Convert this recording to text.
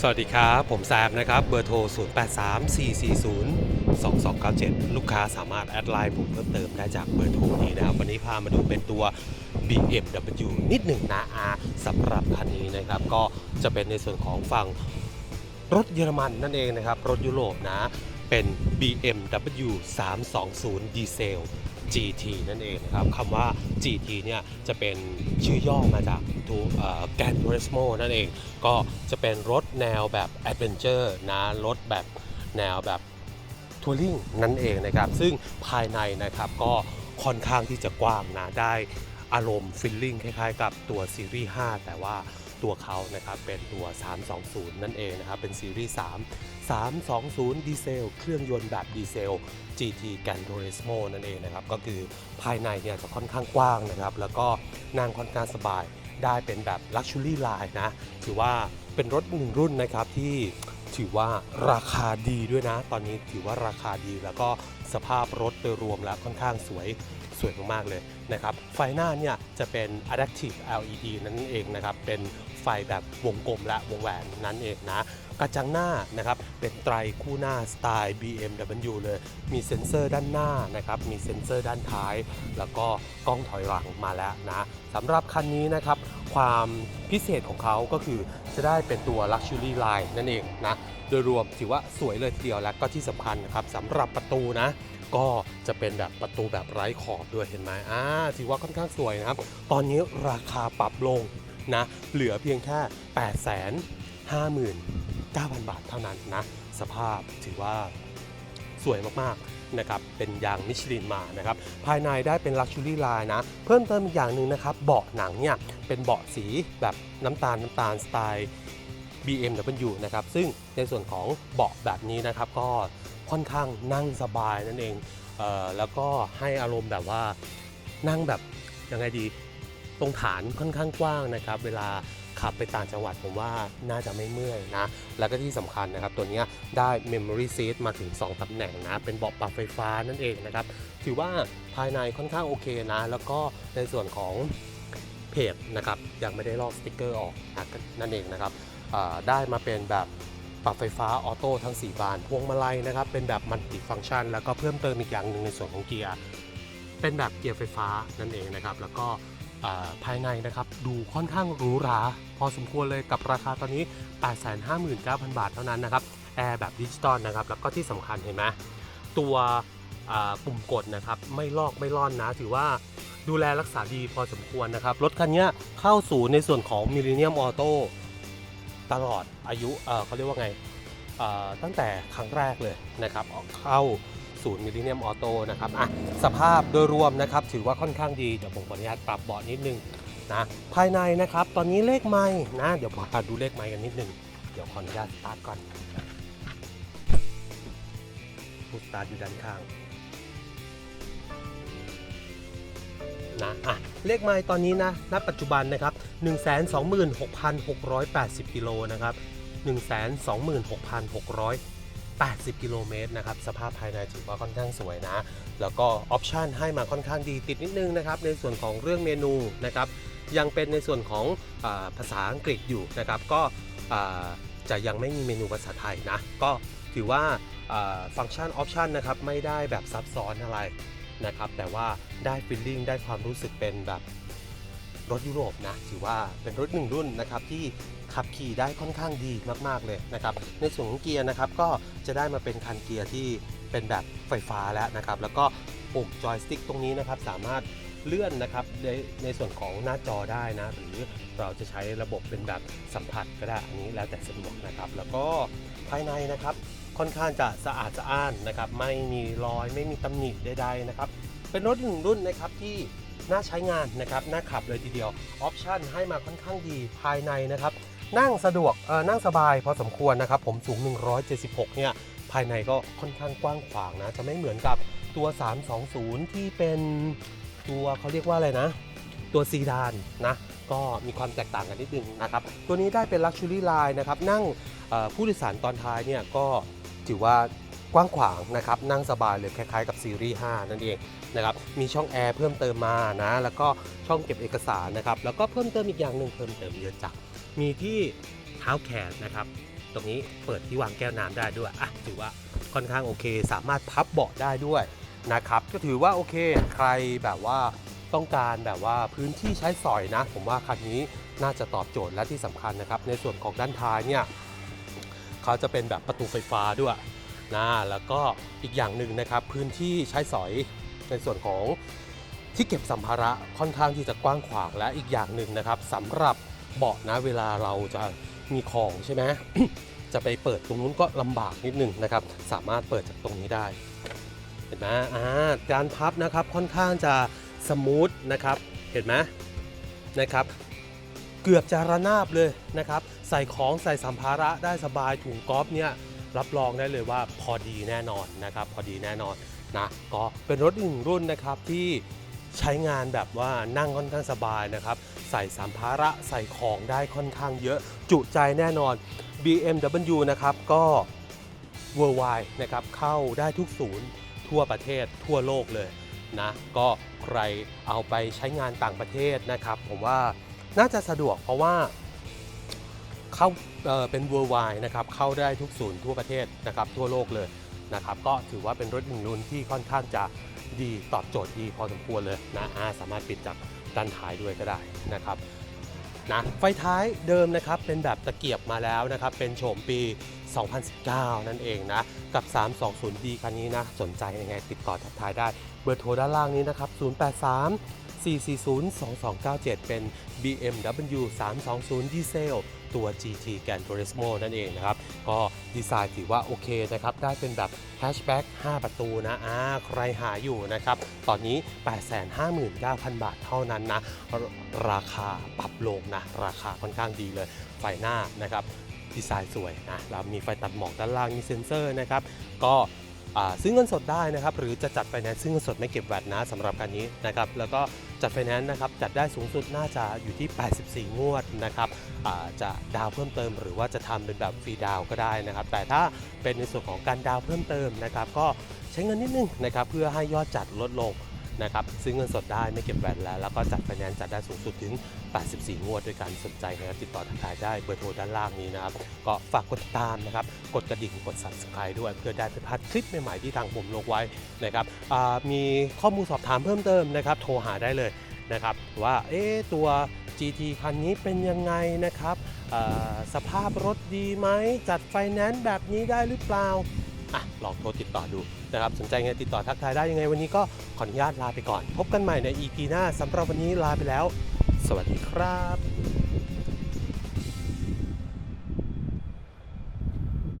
สวัสดีครับ ผมแซมนะครับ เบอร์โทร 0834402297 ลูกค้าสามารถแอดไลน์ผมเพิ่มเติมได้จากเบอร์โทรนี้นะครับ วันนี้พามาดูเป็นตัว BMW นิดหนึ่งนะอาสำหรับคันนี้นะครับ ก็จะเป็นในส่วนของฝั่งรถเยอรมันนั่นเองนะครับ รถยุโรปนะ เป็น BMW 320 ดีเซล GT นั่นเองนะครับคำว่า GT เนี่ยจะเป็นชื่อย่อมาจากตัวแกนทูริสโมนั่นเอง ก็จะเป็นรถแนวแบบแอดเวนเจอร์นะรถแบบแนวแบบทัวริงนั่นเองนะครับ ซึ่งภายในนะครับก็ค่อนข้างที่จะกว้างนะได้อารมณ์ฟิลลิ่งคล้ายๆ กับตัวซีรีส์ 5 แต่ว่า ตัวเขานะครับเป็นตัว 320 นั่นเองนะครับ เป็นซีรีส์ 3 320 ดีเซล เครื่องยนต์แบบดีเซล GT Gran Turismo นั่นเองนะครับ ก็คือภายในเนี่ยจะค่อนข้างกว้างนะครับ แล้วก็นั่งค่อนข้างสบายได้เป็นแบบ Luxury Line นะ ถือว่าเป็นรถหนึ่งรุ่นนะครับที่ ถือว่าราคาดีด้วยนะ ตอนนี้ถือว่าราคาดีแล้วก็สภาพรถโดยรวมแล้วค่อนข้างสวยสวยมากๆเลยนะครับ ไฟหน้าเนี่ยจะเป็น Adaptive LED นั่นเองนะครับ เป็นไฟแบบวงกลมและวงแหวนนั่นเองนะ กระจังหน้านะครับเป็นไตรคู่หน้าสไตล์ BMW เลย มีเซ็นเซอร์ด้านหน้านะครับมีเซ็นเซอร์ด้านท้าย แล้วก็กล้องถอยหลังมาแล้วนะสำหรับคันนี้นะครับความพิเศษของเขาก็คือจะได้เป็นตัว Luxury Line นั่นเองนะโดยรวมถือว่าสวยเลยทีเดียวและก็ที่สำคัญนะครับสำหรับประตูนะก็จะเป็นแบบประตูแบบไร้ขอบด้วยเห็นไหมอ่าถือว่าค่อนข้างสวยนะครับ ตอนนี้ราคาปรับลงนะ เหลือเพียงแค่ 8 5 9 0 0 0 9,000 บาทเท่านั้นนะ สภาพถือว่าสวยมากๆนะครับ เป็นยางมิชลินมานะครับ ภายในได้เป็น Luxury Line นะ เพิ่มเติมอีกอย่างหนึ่งนะครับ เบาะหนังเนี่ยเป็นเบาะสีแบบน้ำตาลน้ำตาลสไตล์ BMW นะครับ ซึ่งในส่วนของเบาะแบบนี้นะครับก็ค่อนข้างนั่งสบายนั่นเองเออแล้วก็ให้อารมณ์แบบว่านั่งแบบยังไงดีตรงฐานค่อนข้างกว้างนะครับ เวลา ขับไปต่างจังหวัดผมว่าน่าจะไม่เมื่อยนะ แล้วก็ที่สำคัญนะครับ ตัวนี้ได้ Memory Seat มาถึง 2ตำแหน่งนะ เป็นเบาะปรับไฟฟ้านั่นเองนะครับ ถือว่าภายในค่อนข้างโอเคนะ แล้วก็ในส่วนของเพจนะครับยังไม่ได้ลอกสติกเกอร์ออกนั่นเองนะครับได้มาเป็นแบบปรับไฟฟ้าออโต้ทั้ง 4 บานพวงมาลัยนะครับ เป็นแบบมัลติฟังก์ชัน แล้วก็เพิ่มเติมอีกอย่างหนึ่งในส่วนของเกียร์ เป็นแบบเกียร์ไฟฟ้านั่นเองนะครับ แล้วก็ ภายในนะครับดูค่อนข้างหรูหรา พอสมควรเลยกับราคาตอนนี้ 859,000 บาทเท่านั้นนะครับแอร์แบบดิจิตอลนะครับ แล้วก็ที่สำคัญเห็นไหมตัวปุ่มกดนะครับไม่ลอกไม่ล่อนนะ ถือว่าดูแลรักษาดีพอสมควรนะครับ รถคันนี้เข้าสู่ในส่วนของ Millennium Auto ตลอดอายุเขาเรียกว่าไงตั้งแต่ครั้งแรกเลยนะครับเข้า ศูนย์มิลเลนเนียมออโต้นะครับอะสภาพโดยรวมนะครับถือว่าค่อนข้างดีเดี๋ยวผมขออนุญาตปรับเบาะนิดนึงนะภายในนะครับตอนนี้เลขไม้นะเดี๋ยวพาดูเลขไม้กันนิดนึงเดี๋ยวขออนุญาตสตาร์ทก่อนผู้สตาร์ทอยู่ด้านข้างนะอะเลขไม้ตอนนี้นะ ณ ปัจจุบันนะครับ 126,680 กิโลนะครับ 126,680 80 กิโลเมตรนะครับ สภาพภายในถือว่าค่อนข้างสวยนะ แล้วก็ออปชันให้มาค่อนข้างดีติดนิดนึงนะครับ ในส่วนของเรื่องเมนูนะครับ ยังเป็นในส่วนของอภาษาอังกฤษอยู่นะครับ ก็จะยังไม่มีเมนูภาษาไทยนะ ก็ถือว่าฟังก์ชันออปชันนะครับ ไม่ได้แบบซับซ้อนอะไรนะครับ แต่ว่าได้ฟีลลิ่งได้ความรู้สึกเป็นแบบรถยุโรปนะ ถือว่าเป็นรถหนึ่งรุ่นนะครับที่ ขับขี่ได้ค่อนข้างดีมากๆเลยนะครับ ในส่วนของเกียร์นะครับก็จะได้มาเป็นคันเกียร์ที่เป็นแบบไฟฟ้าแล้วนะครับ แล้วก็ปุ่มจอยสติ๊กตรงนี้นะครับสามารถเลื่อนนะครับในในส่วนของหน้าจอได้นะ หรือเราจะใช้ระบบเป็นแบบสัมผัสก็ได้อันนี้แล้วแต่สะดวกนะครับ แล้วก็ภายในนะครับค่อนข้างจะสะอาดสะอ้านนะครับ ไม่มีรอยไม่มีตำหนิใดๆนะครับ เป็นรถหนึ่งรุ่นนะครับที่น่าใช้งานนะครับน่าขับเลยทีเดียวออปชันให้มาค่อนข้างดีภายในนะครับ นั่งสะดวกเออนั่งสบายพอสมควรนะครับ ผมสูง 176 เนี่ย ภายในก็ค่อนข้างกว้างขวางนะ จะไม่เหมือนกับตัว 320 ที่เป็นตัวเขาเรียกว่าอะไรนะ ตัวซีดานนะ ก็มีความแตกต่างกันนิดนึงนะครับ ตัวนี้ได้เป็น Luxury Line นะครับ นั่งผู้โดยสารตอนท้ายเนี่ยก็ถือว่ากว้างขวางนะครับนั่งสบายเลยคล้ายๆกับซีรีส์ 5 นั่นเองนะครับมีช่องแอร์เพิ่มเติมมานะ แล้วก็ช่องเก็บเอกสารนะครับ แล้วก็เพิ่มเติมอีกอย่างหนึ่งเพิ่มเติมเยอะจัง มีที่เท้าแขนนะครับ ตรงนี้เปิดที่วางแก้วน้ำได้ด้วยอะถือว่าค่อนข้างโอเค สามารถพับเบาะได้ด้วยนะครับ ก็ถือว่าโอเค ใครแบบว่าต้องการแบบว่าพื้นที่ใช้สอยนะ ผมว่าคันนี้น่าจะตอบโจทย์และที่สำคัญนะครับ ในส่วนของด้านท้ายเนี่ยเขาจะเป็นแบบประตูไฟฟ้าด้วยนะแล้วก็อีกอย่างหนึ่งนะครับ พื้นที่ใช้สอยในส่วนของที่เก็บสัมภาระค่อนข้างที่จะกว้างขวางและอีกอย่างหนึ่งนะครับสำหรับ เบาะนะเวลาเราจะมีของใช่ไหมจะไปเปิดตรงนู้นก็ลำบากนิดนึงนะครับ สามารถเปิดจากตรงนี้ได้ เห็นไหมอ่าการพับนะครับค่อนข้างจะสมูทนะครับ เห็นไหมนะครับ เกือบจะระนาบเลยนะครับ ใส่ของใส่สัมภาระได้สบายถุงกอล์ฟเนี่ยรับรองได้เลยว่าพอดีแน่นอนนะครับ พอดีแน่นอนนะก็เป็นรถอีกหนึ่งรุ่นนะครับที่ ใช้งานแบบว่านั่งค่อนข้างสบายนะครับ ใส่สัมภาระใส่ของได้ค่อนข้างเยอะ จุใจแน่นอน BMW นะครับก็ worldwide นะครับเข้าได้ทุกศูนย์ทั่วประเทศทั่วโลกเลยนะก็ใครเอาไปใช้งานต่างประเทศนะครับ ผมว่าน่าจะสะดวกเพราะว่าเข้าเเป็น worldwide นะครับเข้าได้ทุกศูนย์ทั่วประเทศนะครับทั่วโลกเลยนะครับก็ถือว่าเป็นรถหนึ่งรุ่นที่ค่อนข้างจะ ดีตอบโจทย์ดีพอสมควรเลยนะอาสามารถปิดจากด้านท้ายด้วยก็ได้นะครับนะไฟท้ายเดิมนะครับเป็นแบบตะเกียบมาแล้วนะครับ เป็นโฉมปี 2019 นั่นเองนะ กับ 320D คันนี้นะ สนใจยังไงติดต่อทักทายได้ เบอร์โทรด้านล่างนี้นะครับ 083 440 2297 เป็น BMW 320 ดีเซล ตัว GT Gran Turismo นั่นเองนะครับ ก็ ดีไซน์ถือว่าโอเคนะครับ ได้เป็นแบบแฮชแบ็ก5 ประตูนะอ่าใครหาอยู่นะครับ ตอนนี้ 859,000 บาทเท่านั้นนะ ราคาปรับลงนะ ราคาค่อนข้างดีเลย ไฟหน้านะครับ ดีไซน์สวยนะแล้วมีไฟตัดหมอกด้านล่างมีเซ็นเซอร์นะครับ ก็ซื้อเงินสดได้นะครับ หรือจะจัดไฟแนนซ์ซื้อเงินสดไม่เก็บแวตนะสำหรับการนี้นะครับ แล้วก็ จัดไฟแนนซ์นะครับจัดได้สูงสุดน่าจะอยู่ที่ 84 งวดนะครับจะดาวเพิ่มเติม หรือว่าจะทำเป็นแบบฟรีดาวก็ได้นะครับ แต่ถ้าเป็นในส่วนของการดาวเพิ่มเติมนะครับ ก็ใช้เงินนิดนึงนะครับเพื่อให้ยอดจัดลดลง นะครับซื้อเงินสดได้ไม่เก็บแวตแล้ว แล้วก็จัดไฟแนนซ์จัดได้สูงสุดถึง 84 งวดด้วยกันสนใจนะครับติดต่อทางทายได้เบอร์โทรด้านล่างนี้นะครับ ก็ฝากกดติดตามนะครับ กดกระดิ่งกด subscribe ด้วย เพื่อได้ไม่พลาดคลิปใหม่ๆที่ทางผมลงไว้นะครับมีข้อมูลสอบถามเพิ่มเติมนะครับ โทรหาได้เลยนะครับ ว่าเอ๊ตัว GT คันนี้เป็นยังไงนะครับสภาพรถดีไหมจัดไฟแนนซ์แบบนี้ได้หรือเปล่า อะลองโทรติดต่อดูนะครับสนใจไงติดต่อทักทายได้ยังไงวันนี้ก็ขออนุญาตลาไปก่อน พบกันใหม่ใน EP หน้าสำหรับวันนี้ลาไปแล้ว สวัสดีครับ